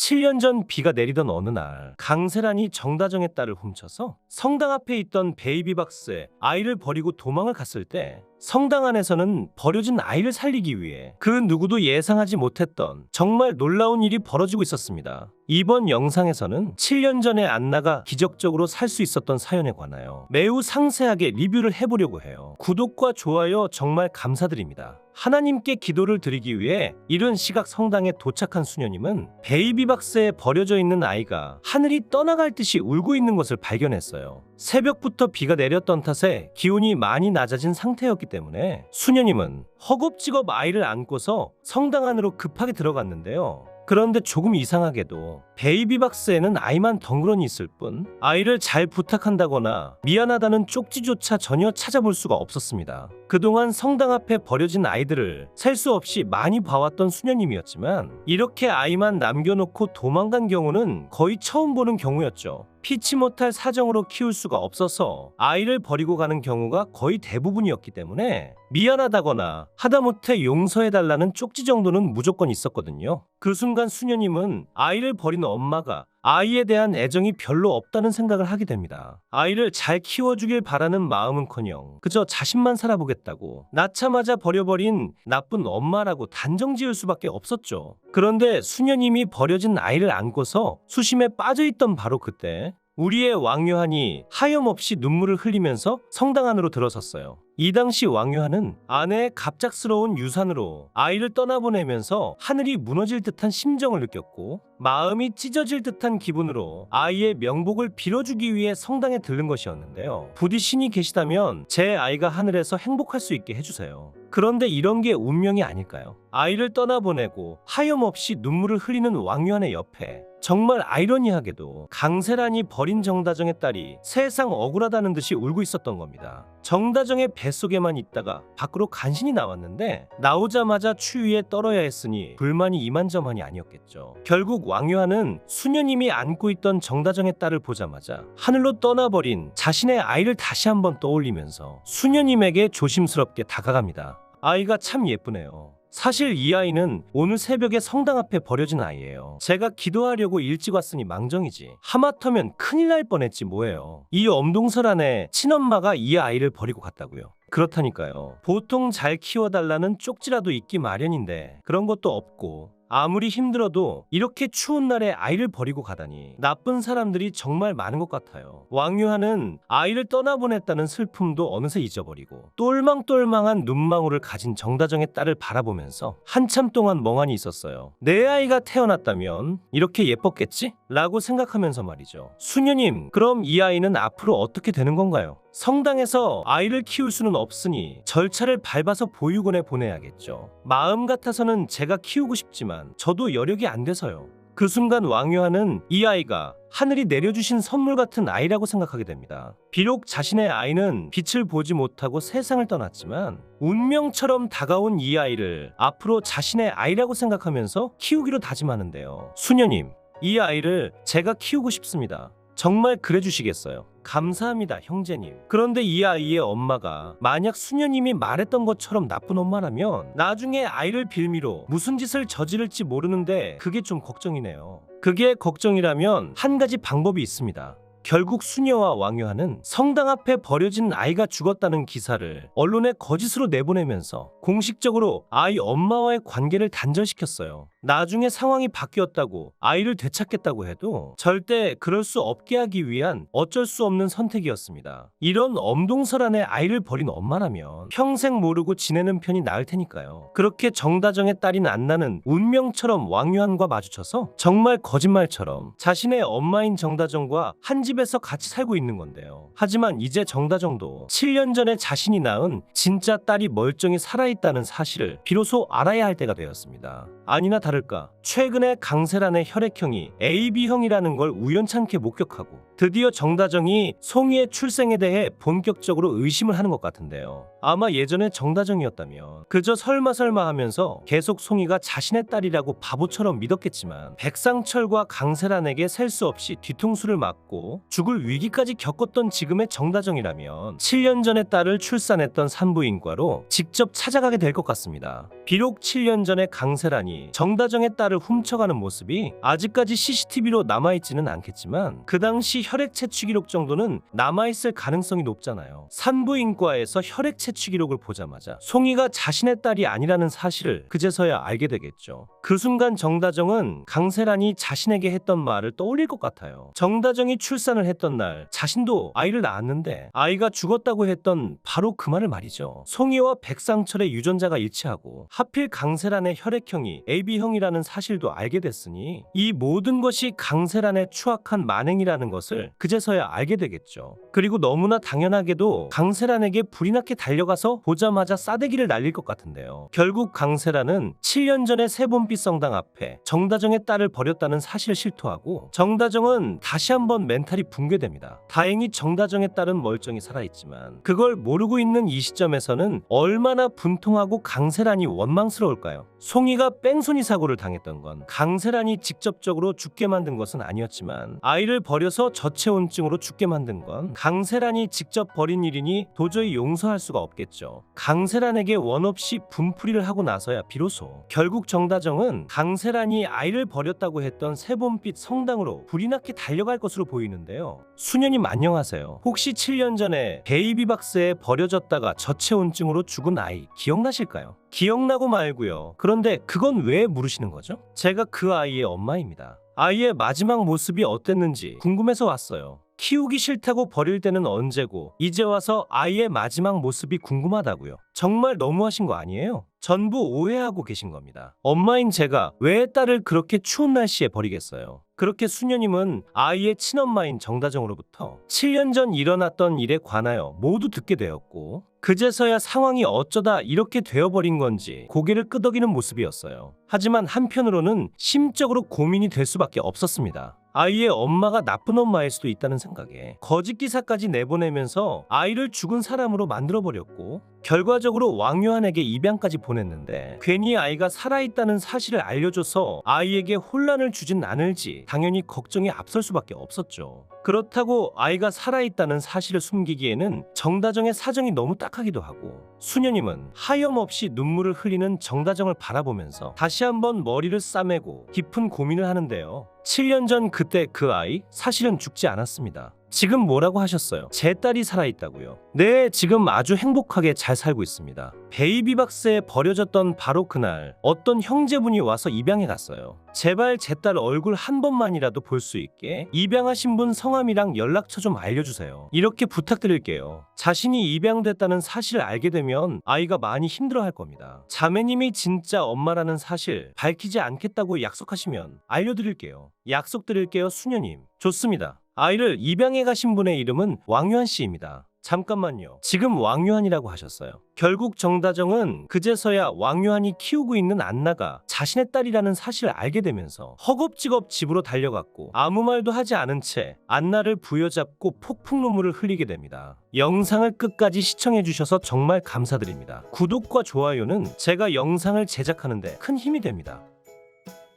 7년 전 비가 내리던 어느 날 강세란이 정다정의 딸을 훔쳐서 성당 앞에 있던 베이비 박스에 아이를 버리고 도망을 갔을 때 성당 안에서는 버려진 아이를 살리기 위해 그 누구도 예상하지 못했던 정말 놀라운 일이 벌어지고 있었습니다. 이번 영상에서는 7년 전에 안나가 기적적으로 살 수 있었던 사연에 관하여 매우 상세하게 리뷰를 해보려고 해요. 구독과 좋아요 정말 감사드립니다. 하나님께 기도를 드리기 위해 이른 시각 성당에 도착한 수녀님은 베이비 박스에 버려져 있는 아이가 하늘이 떠나갈 듯이 울고 있는 것을 발견했어요. 새벽부터 비가 내렸던 탓에 기온이 많이 낮아진 상태였기 때문에 수녀님은 허겁지겁 아이를 안고서 성당 안으로 급하게 들어갔는데요. 그런데 조금 이상하게도 베이비박스에는 아이만 덩그러니 있을 뿐 아이를 잘 부탁한다거나 미안하다는 쪽지조차 전혀 찾아볼 수가 없었습니다. 그동안 성당 앞에 버려진 아이들을 셀 수 없이 많이 봐왔던 수녀님이었지만 이렇게 아이만 남겨놓고 도망간 경우는 거의 처음 보는 경우였죠. 피치 못할 사정으로 키울 수가 없어서 아이를 버리고 가는 경우가 거의 대부분이었기 때문에 미안하다거나 하다못해 용서해달라는 쪽지 정도는 무조건 있었거든요. 그 순간 수녀님은 아이를 버린 엄마가 아이에 대한 애정이 별로 없다는 생각을 하게 됩니다. 아이를 잘 키워주길 바라는 마음은커녕 그저 자신만 살아보겠다고 낳자마자 버려버린 나쁜 엄마라고 단정 지을 수밖에 없었죠. 그런데 수녀님이 버려진 아이를 안고서 수심에 빠져있던 바로 그때 우리의 왕요한이 하염없이 눈물을 흘리면서 성당 안으로 들어섰어요. 이 당시 왕요한은 아내의 갑작스러운 유산으로 아이를 떠나보내면서 하늘이 무너질 듯한 심정을 느꼈고 마음이 찢어질 듯한 기분으로 아이의 명복을 빌어주기 위해 성당에 들른 것이었는데요. 부디 신이 계시다면 제 아이가 하늘에서 행복할 수 있게 해주세요. 그런데 이런 게 운명이 아닐까요? 아이를 떠나보내고 하염없이 눈물을 흘리는 왕요한의 옆에 정말 아이러니하게도 강세란이 버린 정다정의 딸이 세상 억울하다는 듯이 울고 있었던 겁니다. 정다정의 뱃속에만 있다가 밖으로 간신히 나왔는데 나오자마자 추위에 떨어야 했으니 불만이 이만저만이 아니었겠죠. 결국 왕요한은 수녀님이 안고 있던 정다정의 딸을 보자마자 하늘로 떠나버린 자신의 아이를 다시 한번 떠올리면서 수녀님에게 조심스럽게 다가갑니다. 아이가 참 예쁘네요. 사실 이 아이는 오늘 새벽에 성당 앞에 버려진 아이예요. 제가 기도하려고 일찍 왔으니 망정이지. 하마터면 큰일 날 뻔했지 뭐예요. 이 엄동설 안에 친엄마가 이 아이를 버리고 갔다고요. 그렇다니까요. 보통 잘 키워달라는 쪽지라도 있기 마련인데 그런 것도 없고 아무리 힘들어도 이렇게 추운 날에 아이를 버리고 가다니 나쁜 사람들이 정말 많은 것 같아요. 왕유한은 아이를 떠나보냈다는 슬픔도 어느새 잊어버리고 똘망똘망한 눈망울을 가진 정다정의 딸을 바라보면서 한참 동안 멍하니 있었어요. 내 아이가 태어났다면 이렇게 예뻤겠지? 라고 생각하면서 말이죠. 수녀님, 그럼 이 아이는 앞으로 어떻게 되는 건가요? 성당에서 아이를 키울 수는 없으니 절차를 밟아서 보육원에 보내야겠죠. 마음 같아서는 제가 키우고 싶지만 저도 여력이 안 돼서요. 그 순간 왕요한은 이 아이가 하늘이 내려주신 선물 같은 아이라고 생각하게 됩니다. 비록 자신의 아이는 빛을 보지 못하고 세상을 떠났지만 운명처럼 다가온 이 아이를 앞으로 자신의 아이라고 생각하면서 키우기로 다짐하는데요. 수녀님, 이 아이를 제가 키우고 싶습니다. 정말 그래 주시겠어요? 감사합니다, 형제님. 그런데 이 아이의 엄마가 만약 수녀님이 말했던 것처럼 나쁜 엄마라면 나중에 아이를 빌미로 무슨 짓을 저지를지 모르는데 그게 좀 걱정이네요. 그게 걱정이라면 한 가지 방법이 있습니다. 결국 수녀와 왕요한은 성당 앞에 버려진 아이가 죽었다는 기사를 언론에 거짓으로 내보내면서 공식적으로 아이 엄마와의 관계를 단절시켰어요. 나중에 상황이 바뀌었다고 아이를 되찾겠다고 해도 절대 그럴 수 없게 하기 위한 어쩔 수 없는 선택이었습니다. 이런 엄동설안에 아이를 버린 엄마라면 평생 모르고 지내는 편이 나을 테니까요. 그렇게 정다정의 딸인 안나는 운명처럼 왕유한과 마주쳐서 정말 거짓말처럼 자신의 엄마인 정다정과 한 집에서 같이 살고 있는 건데요. 하지만 이제 정다정도 7년 전에 자신이 낳은 진짜 딸이 멀쩡히 살아있다는 사실을 비로소 알아야 할 때가 되었습니다. 아니나 다 를까 최근에 강세란의 혈액형이 AB형이라는 걸 우연찮게 목격하고 드디어 정다정이 송이의 출생에 대해 본격적으로 의심을 하는 것 같은데요. 아마 예전에 정다정이었다면 그저 설마 설마 하면서 계속 송이가 자신의 딸이라고 바보처럼 믿었겠지만 백상철과 강세란에게 셀 수 없이 뒤통수를 맞고 죽을 위기까지 겪었던 지금의 정다정이라면 7년 전에 딸을 출산했던 산부인과로 직접 찾아가게 될 것 같습니다. 비록 7년 전에 강세란이 정다 정다정의 딸을 훔쳐가는 모습이 아직까지 CCTV로 남아있지는 않겠지만 그 당시 혈액 채취 기록 정도는 남아있을 가능성이 높잖아요. 산부인과에서 혈액 채취 기록을 보자마자 송이가 자신의 딸이 아니라는 사실을 그제서야 알게 되겠죠. 그 순간 정다정은 강세란이 자신에게 했던 말을 떠올릴 것 같아요. 정다정이 출산을 했던 날 자신도 아이를 낳았는데 아이가 죽었다고 했던 바로 그 말을 말이죠. 송이와 백상철의 유전자가 일치하고 하필 강세란의 혈액형이 AB형 이라는 사실도 알게 됐으니 이 모든 것이 강세란의 추악한 만행이라는 것을 그제서야 알게 되겠죠. 그리고 너무나 당연하게도 강세란에게 불이 나게 달려가서 보자마자 싸대기를 날릴 것 같은데요. 결국 강세란은 7년 전에 세본빛 성당 앞에 정다정의 딸을 버렸다는 사실을 실토하고 정다정은 다시 한번 멘탈이 붕괴됩니다. 다행히 정다정의 딸은 멀쩡히 살아있지만 그걸 모르고 있는 이 시점에서는 얼마나 분통하고 강세란이 원망스러울까요? 송이가 뺑소니 사고를 당했던 건 강세란이 직접적으로 죽게 만든 것은 아니었지만 아이를 버려서 저체온증으로 죽게 만든 건 강세란이 직접 벌인 일이니 도저히 용서할 수가 없겠죠. 강세란에게 원 없이 분풀이를 하고 나서야 비로소 결국 정다정은 강세란이 아이를 버렸다고 했던 세봄빛 성당으로 불이 나게 달려갈 것으로 보이는데요. 수녀님 안녕하세요. 혹시 7년 전에 베이비 박스에 버려졌다가 저체온증으로 죽은 아이 기억나실까요? 기억나고 말고요. 그런데 그건 왜 물으시는 거죠? 제가 그 아이의 엄마입니다. 아이의 마지막 모습이 어땠는지 궁금해서 왔어요. 키우기 싫다고 버릴 때는 언제고 이제 와서 아이의 마지막 모습이 궁금하다고요. 정말 너무하신 거 아니에요? 전부 오해하고 계신 겁니다. 엄마인 제가 왜 딸을 그렇게 추운 날씨에 버리겠어요? 그렇게 수녀님은 아이의 친엄마인 정다정으로부터 7년 전 일어났던 일에 관하여 모두 듣게 되었고 그제서야 상황이 어쩌다 이렇게 되어버린 건지 고개를 끄덕이는 모습이었어요. 하지만 한편으로는 심적으로 고민이 될 수밖에 없었습니다. 아이의 엄마가 나쁜 엄마일 수도 있다는 생각에 거짓 기사까지 내보내면서 아이를 죽은 사람으로 만들어버렸고 결과적으로 왕요한에게 입양까지 보냈는데 괜히 아이가 살아있다는 사실을 알려줘서 아이에게 혼란을 주진 않을지 당연히 걱정이 앞설 수밖에 없었죠. 그렇다고 아이가 살아있다는 사실을 숨기기에는 정다정의 사정이 너무 딱하기도 하고 수녀님은 하염없이 눈물을 흘리는 정다정을 바라보면서 다시 한번 머리를 싸매고 깊은 고민을 하는데요. 7년 전 그때 그 아이 사실은 죽지 않았습니다. 지금 뭐라고 하셨어요? 제 딸이 살아있다고요. 네, 지금 아주 행복하게 잘 살고 있습니다. 베이비박스에 버려졌던 바로 그날 어떤 형제분이 와서 입양해 갔어요. 제발 제 딸 얼굴 한 번만이라도 볼 수 있게 입양하신 분 성함이랑 연락처 좀 알려주세요. 이렇게 부탁드릴게요. 자신이 입양됐다는 사실을 알게 되면 아이가 많이 힘들어할 겁니다. 자매님이 진짜 엄마라는 사실 밝히지 않겠다고 약속하시면 알려드릴게요. 약속드릴게요, 수녀님. 좋습니다. 아이를 입양해 가신 분의 이름은 왕유한 씨입니다. 잠깐만요. 지금 왕유한이라고 하셨어요. 결국 정다정은 그제서야 왕유한이 키우고 있는 안나가 자신의 딸이라는 사실을 알게 되면서 허겁지겁 집으로 달려갔고 아무 말도 하지 않은 채 안나를 부여잡고 폭풍 눈물을 흘리게 됩니다. 영상을 끝까지 시청해 주셔서 정말 감사드립니다. 구독과 좋아요는 제가 영상을 제작하는데 큰 힘이 됩니다.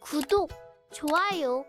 구독, 좋아요